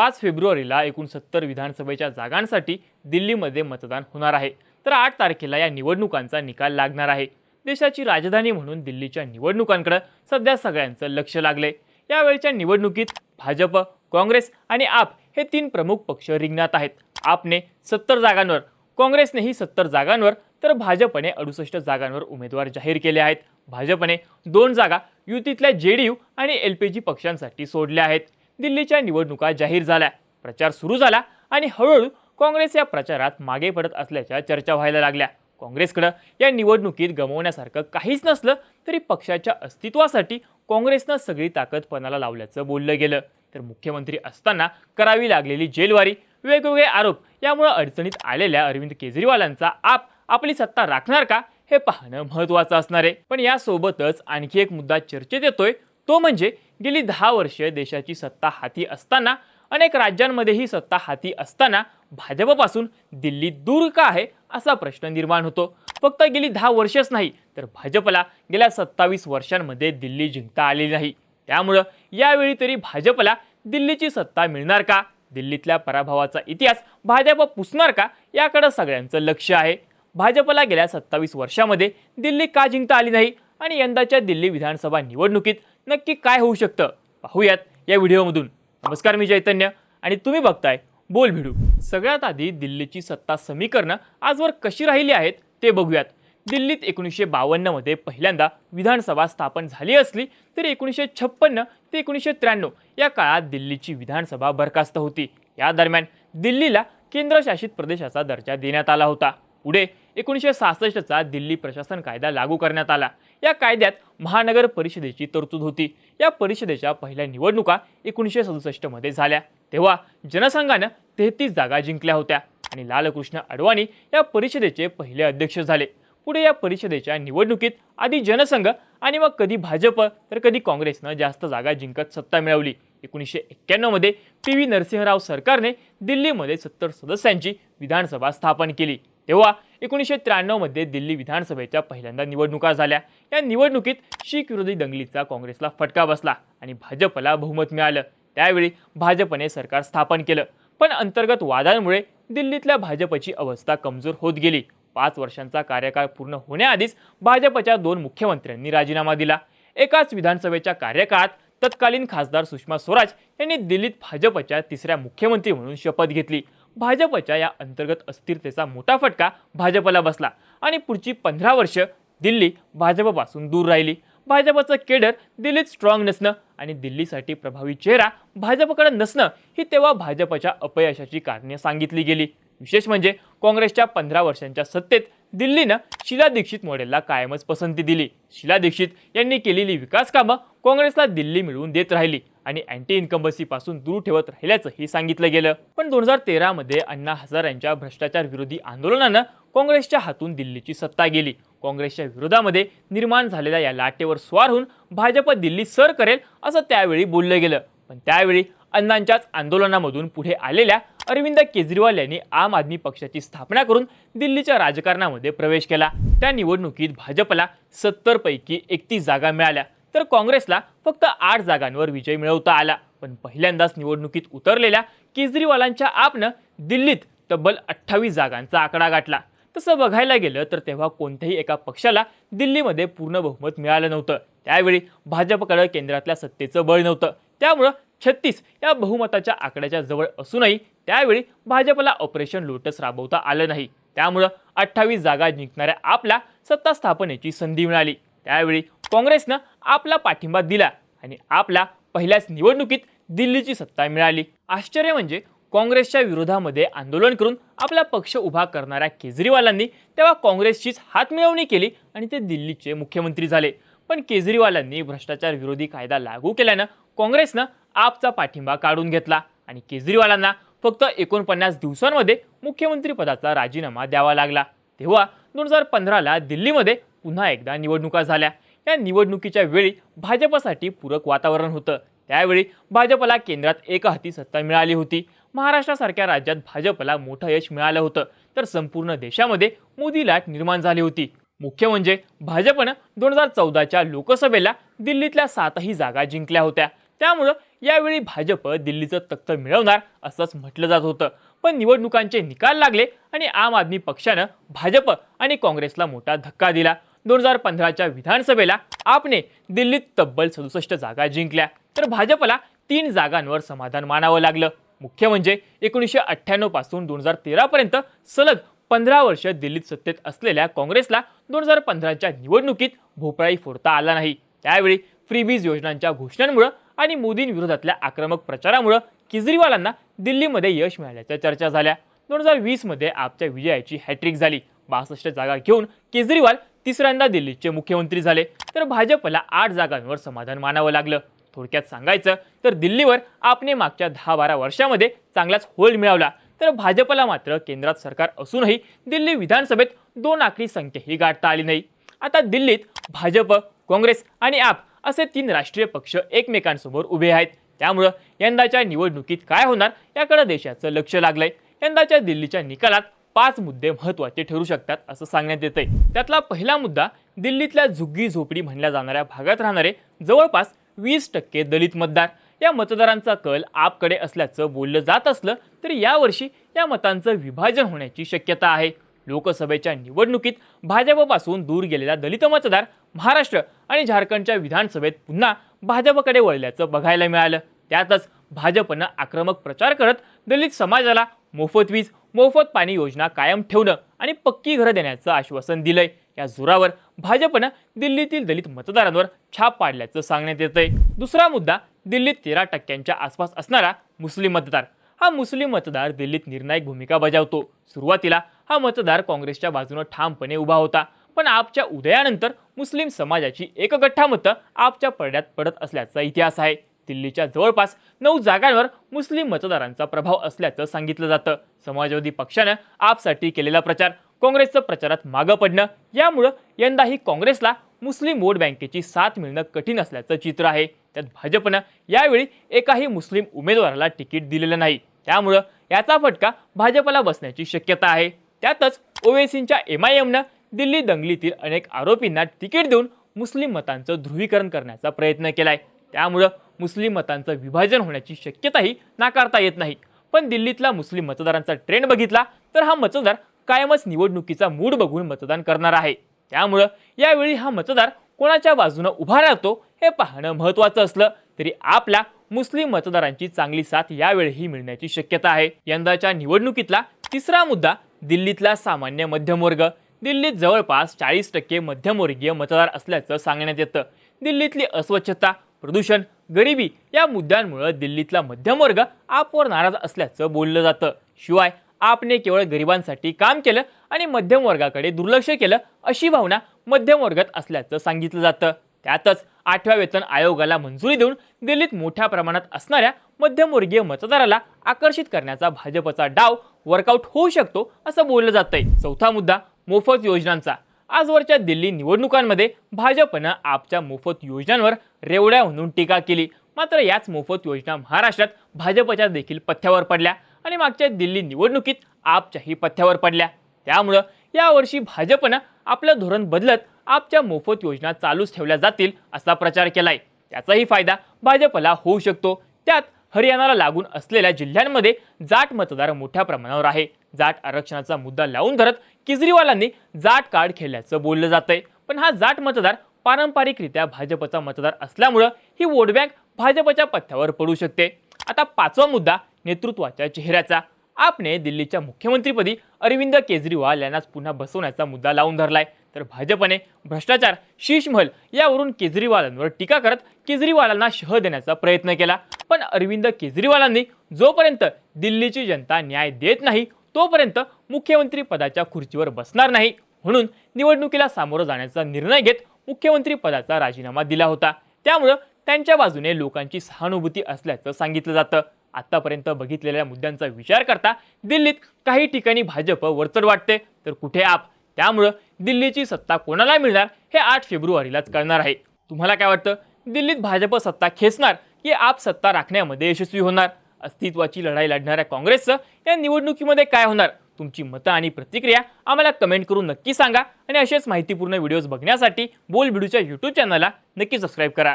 पाच फेब्रुवारीला एकूण सत्तर विधानसभेच्या जागांसाठी दिल्लीमध्ये मतदान होणार आहे. तर आठ तारखेला या निवडणुकांचा निकाल लागणार आहे. देशाची राजधानी म्हणून दिल्लीच्या निवडणुकांकडे सध्या सगळ्यांचं लक्ष लागले. यावेळच्या निवडणुकीत भाजप काँग्रेस आणि आप हे तीन प्रमुख पक्ष रिंगणात आहेत. आपने सत्तर जागांवर काँग्रेसनेही सत्तर जागांवर तर भाजपने अडुसष्ट जागांवर उमेदवार जाहीर केले आहेत. भाजपने दोन जागा युतीतल्या जे डी यू आणि एल पी जी पक्षांसाठी सोडल्या आहेत. दिल्लीच्या निवडणुका जाहीर झाल्या. प्रचार सुरू झाला आणि हळूहळू काँग्रेस या प्रचारात मागे पडत असल्याच्या चर्चा व्हायला लागल्या. काँग्रेसकडं या निवडणुकीत गमवण्यासारखं काहीच नसलं तरी पक्षाच्या अस्तित्वासाठी काँग्रेसनं सगळी ताकद पणाला लावल्याचं बोललं गेलं. तर मुख्यमंत्री असताना करावी लागलेली जेलवारी वेगवेगळे आरोप यामुळे अडचणीत आलेल्या अरविंद केजरीवालांचा आप आपली सत्ता राखणार का हे पाहणं महत्त्वाचं असणार आहे. पण यासोबतच आणखी एक मुद्दा चर्चेत येतोय तो म्हणजे गेली दहा वर्षे देशाची सत्ता हाती असताना अनेक राज्यांमध्येही सत्ता हाती असताना भाजपपासून दिल्ली दूर का आहे असा प्रश्न निर्माण होतो. फक्त गेली दहा वर्षच नाही तर भाजपला गेल्या सत्तावीस वर्षांमध्ये दिल्ली जिंकता आलेली नाही. त्यामुळं यावेळी तरी भाजपला दिल्लीची सत्ता मिळणार का? दिल्लीतल्या पराभवाचा इतिहास भाजप पुसणार का? याकडं सगळ्यांचं लक्ष आहे. भाजपला गेल्या सत्तावीस वर्षामध्ये दिल्ली का जिंकता आली नाही? आणि यंदाच्या दिल्ली विधानसभा निवडणुकीत नक्की काय होऊ शकतं? पाहूयात या व्हिडिओमधून. नमस्कार मी चैतन्य आणि तुम्ही बघताय बोल भिडू. सगळ्यात आधी दिल्लीची सत्ता समीकरणं आजवर कशी राहिली आहेत ते बघूयात. दिल्लीत एकोणीसशे बावन्नमध्ये पहिल्यांदा विधानसभा स्थापन झाली असली तरी एकोणीसशे छप्पन्न ते एकोणीसशे त्र्याण्णव या काळात दिल्लीची विधानसभा बरखास्त होती. या दरम्यान दिल्लीला केंद्रशासित प्रदेशाचा दर्जा देण्यात आला होता. पुढे एकोणीसशे सहासष्टचा दिल्ली प्रशासन कायदा लागू करण्यात आला. या कायद्यात महानगर परिषदेची तरतूद होती. या परिषदेच्या पहिल्या निवडणुका एकोणीसशे सदुसष्टमध्ये झाल्या. तेव्हा जनसंघानं तेहतीस जागा जिंकल्या होत्या आणि लालकृष्ण अडवाणी या परिषदेचे पहिले अध्यक्ष झाले. पुढे या परिषदेच्या निवडणुकीत आधी जनसंघ आणि मग कधी भाजप तर कधी काँग्रेसनं जास्त जागा जिंकत सत्ता मिळवली. एकोणीसशे एक्क्याण्णवमध्ये पी व्ही नरसिंहराव सरकारने दिल्लीमध्ये सत्तर सदस्यांची विधानसभा स्थापन केली. तेव्हा एकोणीसशे त्र्याण्णवमध्ये दिल्ली विधानसभेच्या पहिल्यांदा निवडणुका झाल्या. या निवडणुकीत शीख विरोधी दंगलीचा काँग्रेसला फटका बसला आणि भाजपला बहुमत मिळालं. त्यावेळी भाजपने सरकार स्थापन केलं. पण अंतर्गत वादांमुळे दिल्लीतल्या भाजपची अवस्था कमजोर होत गेली. पाच वर्षांचा कार्यकाळ पूर्ण होण्याआधीच भाजपच्या दोन मुख्यमंत्र्यांनी राजीनामा दिला. एकाच विधानसभेच्या कार्यकाळात तत्कालीन खासदार सुषमा स्वराज यांनी दिल्लीत भाजपच्या तिसऱ्या मुख्यमंत्री म्हणून शपथ घेतली. भाजपच्या या अंतर्गत अस्थिरतेचा मोठा फटका भाजपला बसला. आणि पुढची पंधरा वर्ष दिल्ली भाजपपासून दूर राहिली. भाजपचं केडर दिल्लीत स्ट्रॉंग नसणं आणि दिल्लीसाठी प्रभावी चेहरा भाजपकडे नसणं ही तेव्हा भाजपच्या अपयशाची कारणे सांगितली गेली. विशेष म्हणजे काँग्रेसच्या पंधरा वर्षांच्या सत्तेत दिल्लीनं शिला दीक्षित मॉडेलला कायमच पसंती दिली. शिला दीक्षित यांनी केलेली विकास कामं काँग्रेसला दिल्ली मिळवून देत राहिली आणि अँटी इन्कम्बन्सीपासून दूर ठेवत राहिल्याचं हे सांगितलं गेलं. पण दोन हजार तेरामध्ये अण्णा हजारांच्या भ्रष्टाचार विरोधी आंदोलनानं काँग्रेसच्या हातून दिल्लीची सत्ता गेली. काँग्रेसच्या विरोधामध्ये निर्माण झालेल्या या लाटेवर स्वार होऊन भाजप दिल्ली सर करेल असं त्यावेळी बोललं गेलं. पण त्यावेळी अण्णांच्याच आंदोलनामधून पुढे आलेल्या अरविंद केजरीवाल यांनी आम आदमी पक्षाची स्थापना करून दिल्लीच्या राजकारणामध्ये प्रवेश केला. त्या निवडणुकीत भाजपला सत्तर पैकी एकतीस जागा मिळाल्या. तर काँग्रेसला फक्त आठ जागांवर विजय मिळवता आला. पण पहिल्यांदाच निवडणुकीत उतरलेल्या केजरीवालांच्या आपनं दिल्लीत तब्बल अठ्ठावीस जागांचा आकडा गाठला. तसं बघायला गेलं तर तेव्हा कोणत्याही एका पक्षाला दिल्लीमध्ये पूर्ण बहुमत मिळालं नव्हतं. त्यावेळी भाजपकडे केंद्रातल्या सत्तेचं बळ नव्हतं. त्यामुळं छत्तीस या बहुमताच्या आकड्याच्या जवळ असूनही त्यावेळी भाजपला ऑपरेशन लोटस राबवता आलं नाही. त्यामुळं अठ्ठावीस जागा जिंकणाऱ्या आपला सत्ता स्थापनेची संधी मिळाली. त्यावेळी काँग्रेसनं आपला पाठिंबा दिला आणि आपला पहिल्याच निवडणुकीत दिल्लीची सत्ता मिळाली. आश्चर्य म्हणजे काँग्रेसच्या विरोधामध्ये आंदोलन करून आपला पक्ष उभा करणाऱ्या केजरीवालांनी तेव्हा काँग्रेसचीच हातमिळवणी केली आणि ते दिल्लीचे मुख्यमंत्री झाले. पण केजरीवालांनी भ्रष्टाचार विरोधी कायदा लागू केल्यानं काँग्रेसनं आपचा पाठिंबा काढून घेतला आणि केजरीवालांना फक्त एकोणपन्नास दिवसांमध्ये मुख्यमंत्रीपदाचा राजीनामा द्यावा लागला. तेव्हा दोन हजार पंधराला दिल्लीमध्ये पुन्हा एकदा निवडणुका झाल्या. या निवडणुकीच्या वेळी भाजपसाठी पूरक वातावरण होतं. त्यावेळी भाजपला केंद्रात एकहाती सत्ता मिळाली होती. महाराष्ट्रासारख्या राज्यात भाजपला मोठं यश मिळालं होतं. तर संपूर्ण देशामध्ये मोदी लाट निर्माण झाली होती. मुख्य म्हणजे भाजपनं दोन हजार चौदाच्या लोकसभेला दिल्लीतल्या सातही जागा जिंकल्या होत्या. त्यामुळं यावेळी भाजप दिल्लीचं तख्त मिळवणार असंच म्हटलं जात होतं. पण निवडणुकांचे निकाल लागले आणि आम आदमी पक्षानं भाजप आणि काँग्रेसला मोठा धक्का दिला. दोन हजार पंधराच्या विधानसभेला आपने दिल्लीत तब्बल सदुसष्ट जागा जिंकल्या. तर भाजपला तीन जागांवर समाधान मानावं लागलं. मुख्य म्हणजे एकोणीसशे अठ्ठ्याण्णवपासून दोन हजार तेरापर्यंत सलग पंधरा वर्ष दिल्लीत सत्तेत असलेल्या काँग्रेसला दोन हजार पंधराच्या निवडणुकीत भोपळाही फोडता आला नाही. त्यावेळी फ्रीबीज योजनांच्या घोषणांमुळं आणि मोदींविरोधातल्या आक्रमक प्रचारामुळं केजरीवालांना दिल्लीमध्ये यश मिळाल्याच्या चर्चा झाल्या. दोन हजार वीसमध्ये आपच्या विजयाची हॅट्रिक झाली. बासष्ट जागा घेऊन केजरीवाल तिसऱ्यांदा दिल्लीचे मुख्यमंत्री झाले. तर भाजपला आठ जागांवर समाधान मानावं लागलं. थोडक्यात सांगायचं तर दिल्लीवर आपने मागच्या दहा बारा वर्षामध्ये चांगलाच होल्ड मिळवला. तर भाजपला मात्र केंद्रात सरकार असूनही दिल्ली विधानसभेत दोन आकडी संख्याही गाठता आली नाही. आता दिल्लीत भाजप काँग्रेस आणि आप असे तीन राष्ट्रीय पक्ष एकमेकांसमोर उभे आहेत. त्यामुळं यंदाच्या निवडणुकीत काय होणार याकडे देशाचं लक्ष लागलंय. यंदाच्या दिल्लीच्या निकालात पाच मुद्दे महत्त्वाचे ठरू शकतात असं सांगण्यात येतंय. त्यातला पहिला मुद्दा दिल्लीतल्या झुग्गी झोपडी म्हणल्या जाणाऱ्या भागात राहणारे जवळपास वीस टक्के दलित मतदार. या मतदारांचा कल आपकडे असल्याचं बोललं जात असलं तरी यावर्षी या मतांचं विभाजन होण्याची शक्यता आहे. लोकसभेच्या निवडणुकीत भाजपपासून दूर गेलेला दलित मतदार महाराष्ट्र आणि झारखंडच्या विधानसभेत पुन्हा भाजपकडे वळल्याचं बघायला मिळालं. त्यातच भाजपनं आक्रमक प्रचार करत दलित समाजाला मोफत वीज मोफत पाणी योजना कायम ठेवणं आणि पक्की घरं देण्याचं आश्वासन दिलंय. या जोरावर भाजपनं दिल्लीतील दलित मतदारांवर छाप पाडल्याचं सांगण्यात येतंय. दुसरा मुद्दा दिल्लीत तेरा टक्क्यांच्या आसपास असणारा मुस्लिम मतदार. हा मुस्लिम मतदार दिल्लीत निर्णायक भूमिका बजावतो. सुरुवातीला हा मतदार काँग्रेसच्या बाजूनं ठामपणे उभा होता. पण आपच्या उदयानंतर मुस्लिम समाजाची एकगठ्ठा मतं आपच्या पडद्यात पडत असल्याचा इतिहास आहे. दिल्लीच्या जवळपास नऊ जागांवर मुस्लिम मतदारांचा प्रभाव असल्याचं सांगितलं जातं. समाजवादी पक्षानं आपसाठी केलेला प्रचार काँग्रेसचं प्रचारात मागं पडणं यामुळं यंदाही काँग्रेसला मुस्लिम वोट बँकेची साथ मिळणं कठीण असल्याचं चित्र आहे. त्यात भाजपनं यावेळी एकाही मुस्लिम उमेदवाराला तिकीट दिलेलं नाही. त्यामुळं याचा फटका भाजपला बसण्याची शक्यता आहे. त्यातच ओवेसींच्या एम आय एमनं दिल्ली दंगलीतील अनेक आरोपींना तिकीट देऊन मुस्लिम मतांचं ध्रुवीकरण करण्याचा प्रयत्न केलाय. त्यामुळं मुस्लिम मतांचं विभाजन होण्याची शक्यताही नाकारता येत नाही. पण दिल्लीतला मुस्लिम मतदारांचा ट्रेंड बघितला तर हा मतदार कायमच निवडणुकीचा मूड बघून मतदान करणार आहे. त्यामुळं यावेळी हा मतदार कोणाच्या बाजूनं उभा राहतो हे पाहणं महत्त्वाचं असलं तरी आपल्या मुस्लिम मतदारांची चांगली साथ यावेळीही मिळण्याची शक्यता आहे. यंदाच्या निवडणुकीतला तिसरा मुद्दा दिल्लीतला सामान्य मध्यमवर्ग. दिल्लीत जवळपास चाळीस टक्के मध्यमवर्गीय मतदार असल्याचं सांगण्यात येतं. दिल्लीतली अस्वच्छता प्रदूषण गरिबी या मुद्द्यांमुळे दिल्लीतला मध्यमवर्ग आपवर नाराज असल्याचं बोललं जातं. शिवाय आपने केवळ गरिबांसाठी काम केलं आणि मध्यमवर्गाकडे दुर्लक्ष केलं अशी भावना मध्यमवर्गात असल्याचं सांगितलं जातं. त्यातच आठव्या वेतन आयोगाला मंजुरी देऊन दिल्लीत मोठ्या प्रमाणात असणाऱ्या मध्यमवर्गीय मतदाराला आकर्षित करण्याचा भाजपचा डाव वर्कआउट होऊ शकतो असं बोललं जातंय. चौथा मुद्दा मोफत योजनांचा. आजवरच्या दिल्ली निवडणुकांमध्ये भाजपनं आपच्या मोफत योजनांवर रेवड्या म्हणून टीका केली. मात्र याच मोफत योजना महाराष्ट्रात भाजपच्या देखील पथ्यावर पडल्या आणि मागच्या दिल्ली निवडणुकीत आपच्याही पथ्यावर पडल्या. त्यामुळं यावर्षी भाजपनं आपलं धोरण बदलत आपच्या मोफत योजना चालूच ठेवल्या जातील असा प्रचार केलाय. त्याचाही फायदा भाजपला होऊ शकतो. त्यात हरियाणाला लागून असलेल्या जिल्ह्यांमध्ये जाट मतदार मोठ्या प्रमाणावर आहे. जाट आरक्षणाचा मुद्दा लावून धरत केजरीवालांनी जाट कार्ड खेळल्याचं बोललं जातंय. पण हा जाट मतदार पारंपरिकरित्या भाजपचा मतदार असल्यामुळं ही वोट बँक भाजपच्या पथ्यावर पडू शकते. आता पाचवा मुद्दा नेतृत्वाच्या चेहऱ्याचा. आपने दिल्लीच्या मुख्यमंत्रीपदी अरविंद केजरीवाल यांनाच पुन्हा बसवण्याचा मुद्दा लावून धरलाय. तर भाजपने भ्रष्टाचार शीशमहल यावरून केजरीवालांवर टीका करत केजरीवालांना शह देण्याचा प्रयत्न केला. पण अरविंद केजरीवालांनी जोपर्यंत दिल्लीची जनता न्याय देत नाही तोपर्यंत मुख्यमंत्री पदाच्या खुर्चीवर बसणार नाही. म्हणून निवडणुकीला सामोरं जाण्याचा निर्णय घेत मुख्यमंत्री पदाचा राजीनामा दिला होता. त्यामुळं त्यांच्या बाजूने लोकांची सहानुभूती असल्याचं सांगितलं जातं. आतापर्यंत बघितलेल्या मुद्द्यांचा विचार करता दिल्लीत काही ठिकाणी भाजप वरचढ वाटते. तर कुठे आप? त्यामुळं दिल्लीची सत्ता कोणाला मिळणार हे आठ फेब्रुवारीलाच कळणार आहे. तुम्हाला काय वाटतं? दिल्लीत भाजप सत्ता खेचणार की आप सत्ता राखण्यामध्ये यशस्वी होणार? अस्तित्वाची लढाई लढणाऱ्या काँग्रेसचं या निवडणुकीमध्ये काय होणार? तुमची मतं आणि प्रतिक्रिया आम्हाला कमेंट करून नक्की सांगा आणि असेच माहितीपूर्ण व्हिडिओज बघण्यासाठी बोल व्हिडिओच्या यूट्यूब चॅनलला नक्की सबस्क्राईब करा.